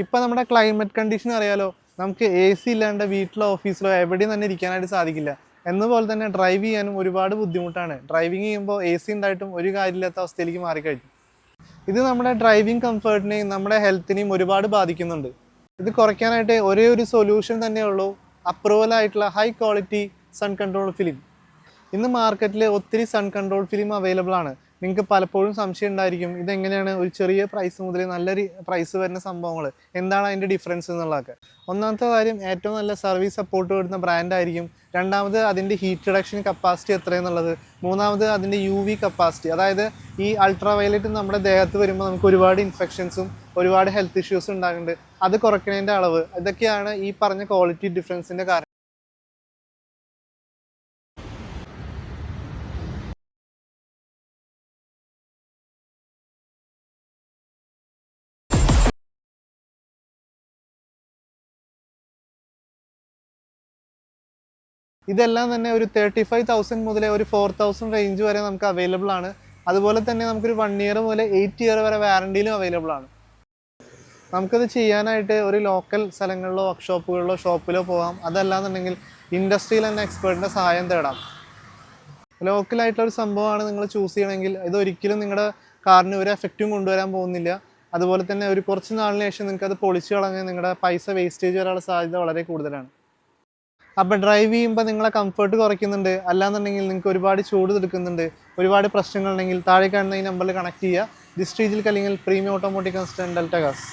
ഇപ്പം നമ്മുടെ climate condition അറിയാലോ. നമുക്ക് എ സി ഇല്ലാണ്ട് വീട്ടിലോ ഓഫീസിലോ എവിടെയും തന്നെ ഇരിക്കാനായിട്ട് സാധിക്കില്ല. എന്നപോലെ തന്നെ ഡ്രൈവ് ചെയ്യാനും ഒരുപാട് ബുദ്ധിമുട്ടാണ്. ഡ്രൈവിംഗ് ചെയ്യുമ്പോൾ എ സി ഉണ്ടായിട്ടും ഒരു കാര്യമില്ലാത്ത അവസ്ഥയിലേക്ക് മാറിക്കഴിഞ്ഞു. ഇത് നമ്മുടെ ഡ്രൈവിംഗ് കംഫർട്ടിനെയും നമ്മുടെ ഹെൽത്തിനെയും ഒരുപാട് ബാധിക്കുന്നുണ്ട്. ഇത് കുറയ്ക്കാനായിട്ട് ഒരേ ഒരു സൊല്യൂഷൻ തന്നെയുള്ളൂ അപ്രൂവൽ ആയിട്ടുള്ള high quality sun control film ഇന്ന് മാർക്കറ്റിൽ ഒത്തിരി സൺ കൺട്രോൾ ഫിലിം അവൈലബിൾ ആണ്. നിങ്ങൾക്ക് പലപ്പോഴും സംശയം ഉണ്ടായിരിക്കും ഇതെങ്ങനെയാണ് ഒരു ചെറിയ പ്രൈസ് മുതൽ നല്ലൊരു പ്രൈസ് വരുന്ന സംഭവങ്ങൾ എന്താണ് അതിന്റെ ഡിഫറൻസ് എന്നുള്ളതൊക്കെ. ഒന്നാമത്തെ കാര്യം ഏറ്റവും നല്ല സർവീസ് സപ്പോർട്ട് വരുന്ന ബ്രാൻഡായിരിക്കും രണ്ടാമത് അതിന്റെ ഹീറ്റ് റിഡക്ഷൻ കപ്പാസിറ്റി എത്രയെന്നുള്ളത് മൂന്നാമത് അതിന്റെ യു വി കപ്പാസിറ്റി അതായത് ഈ അൾട്രാ വയലറ്റ് നമ്മുടെ ദേഹത്ത് വരുമ്പോൾ നമുക്ക് ഒരുപാട് ഇൻഫെക്ഷൻസും ഒരുപാട് ഹെൽത്ത് ഇഷ്യൂസും ഉണ്ടാകുന്നുണ്ട്. അത് കുറയ്ക്കുന്നതിന്റെ അളവ്. ഇതൊക്കെയാണ് ഈ പറഞ്ഞ ക്വാളിറ്റി ഡിഫറൻസിന്റെ കാരണം. ഇതെല്ലാം തന്നെ ഒരു തേർട്ടി ഫൈവ് തൗസൻഡ് മുതൽ ഒരു ഫോർ തൗസൻഡ് റേഞ്ച് വരെ നമുക്ക് അവൈലബിൾ ആണ്. അതുപോലെ തന്നെ നമുക്കൊരു വൺ ഇയർ മുതൽ എയ്റ്റ് ഇയർ വരെ വാറണ്ടിയിലും അവൈലബിൾ ആണ്. നമുക്കത് ചെയ്യാനായിട്ട് ഒരു ലോക്കൽ സ്ഥലങ്ങളിലോ വർക്ക്ഷോപ്പുകളിലോ ഷോപ്പിലോ പോകാം അതല്ലാന്നുണ്ടെങ്കിൽ ഇൻഡസ്ട്രിയിൽ തന്നെ എക്സ്പേർട്ടിന്റെ സഹായം തേടാം. ലോക്കലായിട്ടുള്ള ഒരു സംഭവമാണ് നിങ്ങൾ ചൂസ് ചെയ്യണമെങ്കിൽ ഇതൊരിക്കലും നിങ്ങളുടെ കാറിന് ഒരു എഫക്റ്റും കൊണ്ടുവരാൻ പോകുന്നില്ല. അതുപോലെ തന്നെ ഒരു കുറച്ച് നാളിന് ശേഷം നിങ്ങൾക്ക് അത് പൊളിച്ച് കളഞ്ഞ് നിങ്ങളുടെ പൈസ വേസ്റ്റേജ് വരാനുള്ള സാധ്യത വളരെ കൂടുതലാണ്. അപ്പം ഡ്രൈവ് ചെയ്യുമ്പോൾ നിങ്ങളെ കംഫർട്ട് കുറയ്ക്കുന്നുണ്ട്. അല്ലാന്നുണ്ടെങ്കിൽ നിങ്ങൾക്ക് ഒരുപാട് ചൂട് എടുക്കുന്നുണ്ട്. ഒരുപാട് പ്രശ്നങ്ങൾ ഉണ്ടെങ്കിൽ താഴെ കാണുന്ന ഈ നമ്പറിൽ കണക്ട് ചെയ്യുക. ഡിസ്ട്രീജിൽ അല്ലെങ്കിൽ premium automatic constant delta gas